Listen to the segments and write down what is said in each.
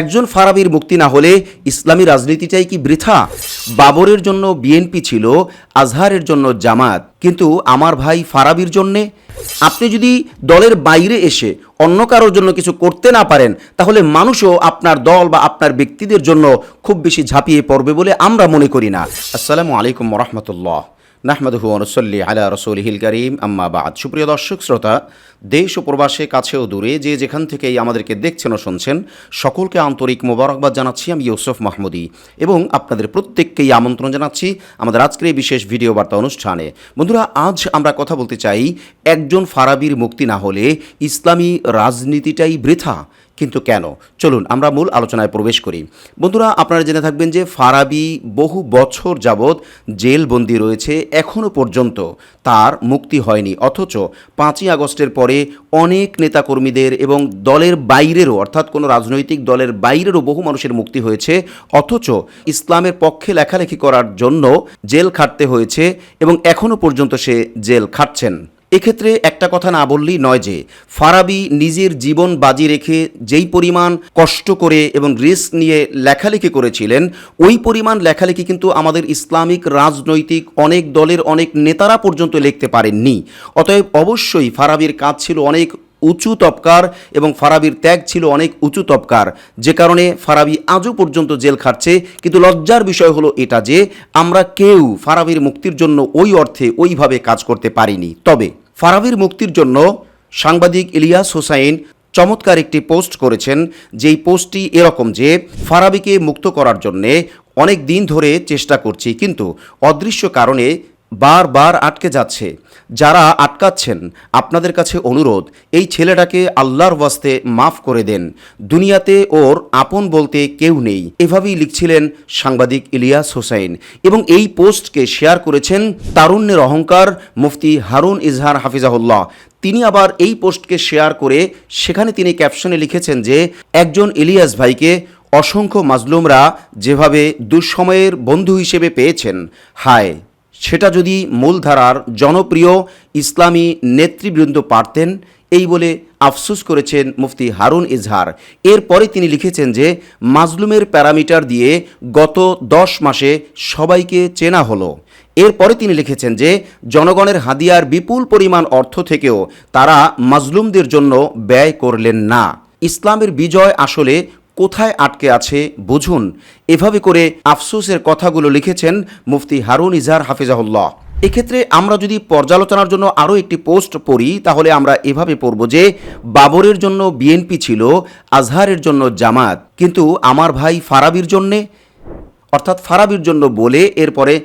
একজন ফারাবির মুক্তি না হলে ইসলামী রাজনীতিটাই কি বৃথা? বাবরের জন্য বিএনপি ছিল, আজহারের জন্য জামাত। কিন্তু আমার ভাই ফারাবির জন্যে? আপনি যদি দলের বাইরে এসে অন্য কারোর জন্য কিছু করতে না পারেন, তাহলে মানুষও আপনার দল বা আপনার ব্যক্তিদের জন্য খুব বেশি ঝাঁপিয়ে পড়বে বলে আমরা মনে করি না। আসসালামু আলাইকুম রহমতুল্লাহ। নাহমাদহু অনুসল্লি আলা রসুলহিল করিম। আম্মা বাদ। সুপ্রিয় দর্শক, শ্রোতা, দেশ ও প্রবাসে কাছেও দূরে যে যেখান থেকেই আমাদেরকে দেখছেন ও শুনছেন, সকলকে আন্তরিক মোবারকবাদ জানাচ্ছি। আমি ইউসুফ মাহমুদি এবং আপনাদের প্রত্যেককেই আমন্ত্রণ জানাচ্ছি আমাদের আজকের এই বিশেষ ভিডিও বার্তা অনুষ্ঠানে। বন্ধুরা, আজ আমরা কথা বলতে চাই, একজন ফারাবির মুক্তি না হলে ইসলামী রাজনীতিটাই বৃথা। কিন্তু কেন? চলুন, আমরা মূল আলোচনায় প্রবেশ করি। বন্ধুরা, আপনারা জেনে থাকবেন যে ফারাবি বহু বছর যাবৎ জেলবন্দি রয়েছে এখনও পর্যন্ত তার মুক্তি হয়নি। অথচ পাঁচই আগস্টের পরে অনেক নেতাকর্মীদের এবং দলের বাইরেরও, অর্থাৎ কোনো রাজনৈতিক দলের বাইরেরও বহু মানুষের মুক্তি হয়েছে। অথচ ইসলামের পক্ষে লেখালেখি করার জন্য জেল খাটতে হয়েছে এবং এখনও পর্যন্ত সে জেল খাটছেন। এক্ষেত্রে একটা কথা না বললেই নয় যে, ফারাবি নিজের জীবন বাজি রেখে যেই পরিমাণ কষ্ট করে এবং রিস্ক নিয়ে লেখালেখি করেছিলেন, ওই পরিমাণ লেখালেখি কিন্তু আমাদের ইসলামিক রাজনৈতিক অনেক দলের অনেক নেতারা পর্যন্ত লিখতে পারেননি। অতএব অবশ্যই ফারাবির কাজ ছিল অনেক উঁচু তপকার এবং ফারাবির ত্যাগ ছিল অনেক উঁচু তপকার। যে কারণে ফারাবি আজও পর্যন্ত জেল খাটছে, কিন্তু লজ্জার বিষয় হলো এটা যে, আমরা কেউ ফারাবির মুক্তির জন্য ওই অর্থে ওইভাবে কাজ করতে পারিনি। তবে ফারাবির মুক্তির জন্য সাংবাদিক ইলিয়াস হোসাইন চমৎকার একটি পোস্ট করেছেন, যেই পোস্টটি এরকম যে, ফারাবিকে মুক্ত করার জন্যে অনেক দিন ধরে চেষ্টা করছি, কিন্তু অদৃশ্য কারণে বারবার আটকে যাচ্ছে। যারা আটকাচ্ছেন, আপনাদের কাছে অনুরোধ, এই ছেলেটাকে আল্লাহর ওয়াস্তে মাফ করে দেন। দুনিয়াতে ওর আপন বলতে কেউ নেই। এভাবেই লিখছিলেন সাংবাদিক ইলিয়াস হোসাইন এবং এই পোস্টকে শেয়ার করেছেন তারুণ্যের অহংকার মুফতি হারুন ইজহার হাফিজাহুল্লাহ। তিনি আবার এই পোস্টকে শেয়ার করে সেখানে তিনি ক্যাপশনে লিখেছেন যে, একজন ইলিয়াস ভাইকে অসংখ্য মাজলুমরা যেভাবে দুঃসময়ের বন্ধু হিসেবে পেয়েছেন। হায় সেটা যদি মূলধারার জনপ্রিয় ইসলামী নেতৃবৃন্দ পারতেন, এই বলে আফসোস করেছেন মুফতি হারুন ইজহার। এরপরে তিনি লিখেছেন যে, মাজলুমের প্যারামিটার দিয়ে গত দশ মাসে সবাইকে চেনা হলো। এরপরে তিনি লিখেছেন যে, জনগণের হাদিয়ার বিপুল পরিমাণ অর্থ থেকেও তারা মাজলুমদের জন্য ব্যয় করলেন না। ইসলামের বিজয় আসলে কোথায় আটকে আছে বুঝুন। এভাবে করে আফসোসের কথাগুলো লিখেছেন মুফতি হারুন ইজহার হাফিজাহুল্লাহ। এক্ষেত্রে আমরা যদি পর্যালোচনার জন্য আরও একটি পোস্ট পড়ি, তাহলে আমরা এভাবে পড়ব যে, বাবরের জন্য বিএনপি ছিল, আজহারের জন্য জামাত। কিন্তু আমার ভাই ফারাবির জন্যে, অর্থাৎ ফারাবির জন্য বলে, এরপরে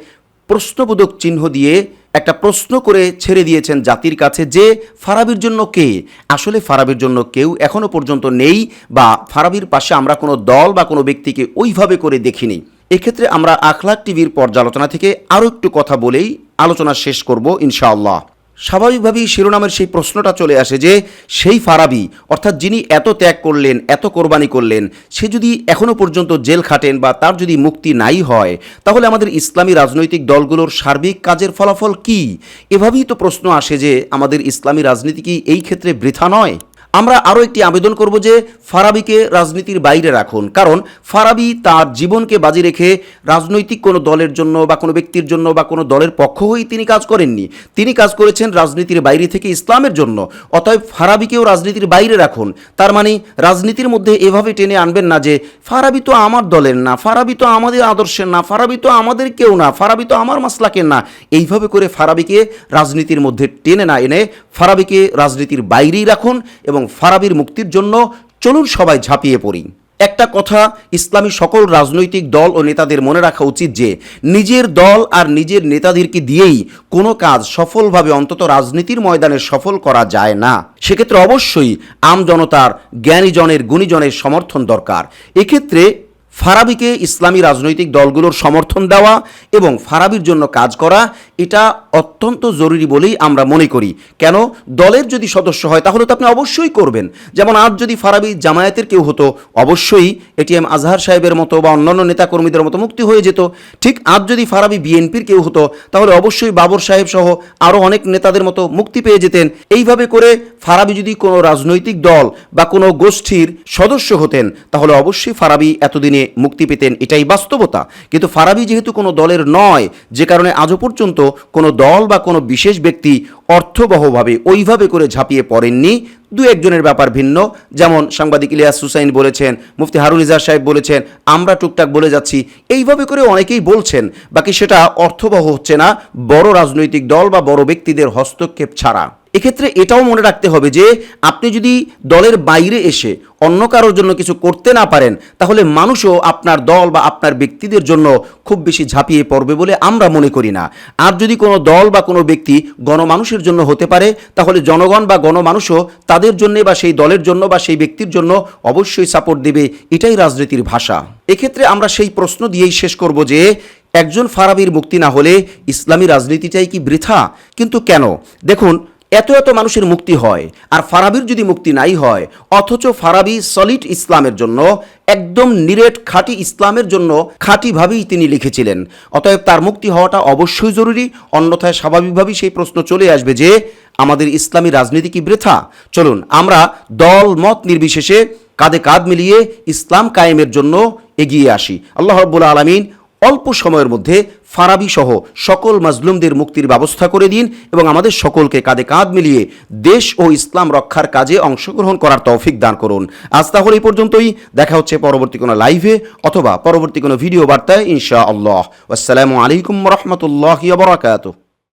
প্রশ্নবোধক চিহ্ন দিয়ে একটা প্রশ্ন করে ছেড়ে দিয়েছেন জাতির কাছে যে ফারাবির জন্য কে? আসলে ফারাবির জন্য কেউ এখনও পর্যন্ত নেই বা ফারাবির পাশে আমরা কোনো দল বা কোনো ব্যক্তিকে ওইভাবে করে দেখিনি। এক্ষেত্রে আমরা আখলাক টিভির পর্যালোচনা থেকে আরও একটু কথা বলেই আলোচনা শেষ করব ইনশাআল্লাহ। স্বাভাবিকভাবেই শিরোনামের সেই প্রশ্নটা চলে আসে যে, সেই ফারাবি, অর্থাৎ যিনি এত ত্যাগ করলেন, এত কোরবানি করলেন, সে যদি এখনও পর্যন্ত জেল খাটেন বা তার যদি মুক্তি নাই হয়, তাহলে আমাদের ইসলামী রাজনৈতিক দলগুলোর সার্বিক কাজের ফলাফল কি? এভাবেই তো প্রশ্ন আসে যে, আমাদের ইসলামী রাজনীতি কি এই ক্ষেত্রে বৃথা নয়? আমরা আরও একটি আবেদন করব যে ফারাবিকে রাজনীতির বাইরে রাখুন। কারণ ফারাবি তার জীবনকে বাজি রেখে রাজনৈতিক কোনো দলের জন্য বা কোনো ব্যক্তির জন্য বা কোনো দলের পক্ষ হয়েই তিনি কাজ করেননি। তিনি কাজ করেছেন রাজনীতির বাইরে থেকে ইসলামের জন্য। অতএব ফারাবিকেও রাজনীতির বাইরে রাখুন। তার মানে রাজনীতির মধ্যে এভাবে টেনে আনবেন না যে ফারাবি তো আমার দলের না, ফারাবি তো আমাদের আদর্শের না, ফারাবি তো আমাদের কেউ না, ফারাবি তো আমার মাসলাকের না। এইভাবে করে ফারাবিকে রাজনীতির মধ্যে টেনে না এনে ফারাবিকে রাজনীতির বাইরেই রাখুন এবং ফারাবির মুক্তির জন্য চলুন সবাই ঝাঁপিয়ে পড়ি। একটা কথা ইসলামী সকল রাজনৈতিক দল ও নেতাদের মনে রাখা উচিত যে, নিজের দল আর নিজের নেতাদেরকে দিয়েই কোনো কাজ সফলভাবে অন্তত রাজনীতির ময়দানে সফল করা যায় না। সেক্ষেত্রে অবশ্যই আমজনতার জ্ঞানীজনের, গুণীজনের সমর্থন দরকার। এক্ষেত্রে ফারাবিকে ইসলামী রাজনৈতিক দলগুলোর সমর্থন দেওয়া এবং ফারাবির জন্য কাজ করা, এটা অত্যন্ত জরুরি বলেই আমরা মনে করি। কেন? দলের যদি সদস্য হয়, তাহলে তো আপনি অবশ্যই করবেন। যেমন আজ যদি ফারাবি জামায়াতের কেউ হতো, অবশ্যই এটিএম আজহার সাহেবের মতো বা অন্যান্য নেতাকর্মীদের মতো মুক্তি হয়ে যেত। ঠিক আজ যদি ফারাবি বিএনপির কেউ হতো, তাহলে অবশ্যই বাবর সাহেব সহ আরও অনেক নেতাদের মতো মুক্তি পেয়ে যেতেন। এইভাবে করে ফারাবি যদি কোনো রাজনৈতিক দল বা কোনো গোষ্ঠীর সদস্য হতেন, তাহলে অবশ্যই ফারাবি এতদিনে মুক্তি পেতেন, এটাই বাস্তবতা। কিন্তু ফারাবি যেহেতু কোনো দলের নয়, যে কারণে আজও পর্যন্ত কোনো দল বা কোনো বিশেষ ব্যক্তি অর্থবহভাবে ওইভাবে করে ঝাঁপিয়ে পড়েননি। দু একজনের ব্যাপার ভিন্ন, যেমন সাংবাদিক ইলিয়াস হুসাইন বলেছেন, মুফতি হারুন ইজাজ সাহেব বলেছেন, আমরা টুকটাক বলে যাচ্ছি, এইভাবে করে অনেকেই বলছেন, বাকি সেটা অর্থবহ হচ্ছে না, বড় রাজনৈতিক দল বা বড় ব্যক্তিদের হস্তক্ষেপ ছাড়া। এক্ষেত্রে এটাও মনে রাখতে হবে যে আপনি যদি দলের বাইরে এসে অন্য কারোর জন্য কিছু করতে না পারেন, তাহলে মানুষও আপনার দল বা আপনার ব্যক্তিদের জন্য খুব বেশি ঝাঁপিয়ে পড়বে বলে আমরা মনে করি না। আর যদি কোনো দল বা কোনো ব্যক্তি গণমানুষের জন্য হতে পারে, তাহলে জনগণ বা গণমানুষও তাদের জন্য বা সেই দলের জন্য বা সেই ব্যক্তির জন্য অবশ্যই সাপোর্ট দেবে, এটাই রাজনীতির ভাষা। এক্ষেত্রে আমরা সেই প্রশ্ন দিয়েই শেষ করব যে, একজন ফারাবির মুক্তি না হলে ইসলামী রাজনীতিটাই কি বৃথা? কিন্তু কেন? দেখুন এত এত মানুষের মুক্তি হয়। আর ফারাবির যদি মুক্তি নাই হয়, অথচ ফারাবি সলিড ইসলামের জন্য, একদম নিরেট খাঁটি ইসলামের জন্য খাঁটিভাবেই তিনি লিখেছিলেন। অতএব তার মুক্তি হওয়াটা অবশ্যই জরুরি, অন্যথায় স্বাভাবিকভাবেই সেই প্রশ্ন চলে আসবে যে, আমাদের ইসলামী রাজনীতি কি বৃথা? চলুন, আমরা দল, মত নির্বিশেষে কাঁধে কাঁধ মিলিয়ে ইসলাম কায়েমের জন্য এগিয়ে আসি। আল্লাহ রব্বুল আলমিন অল্প সময়ের মধ্যে ফারাবি সহ সকল মাজলুমদের মুক্তির ব্যবস্থা করে দিন এবং আমাদের সকলকে কাঁধে কাঁধ মিলিয়ে দেশ ও ইসলাম রক্ষার কাজে অংশগ্রহণ করার তৌফিক দান করুন। আজ তাহলে এই পর্যন্তই। দেখা হচ্ছে পরবর্তী কোনো লাইভে অথবা পরবর্তী কোনো ভিডিও বার্তায় ইনশা আল্লাহ আসসালামু আলাইকুম রহমতুল্লাহ বরাকাতুহ।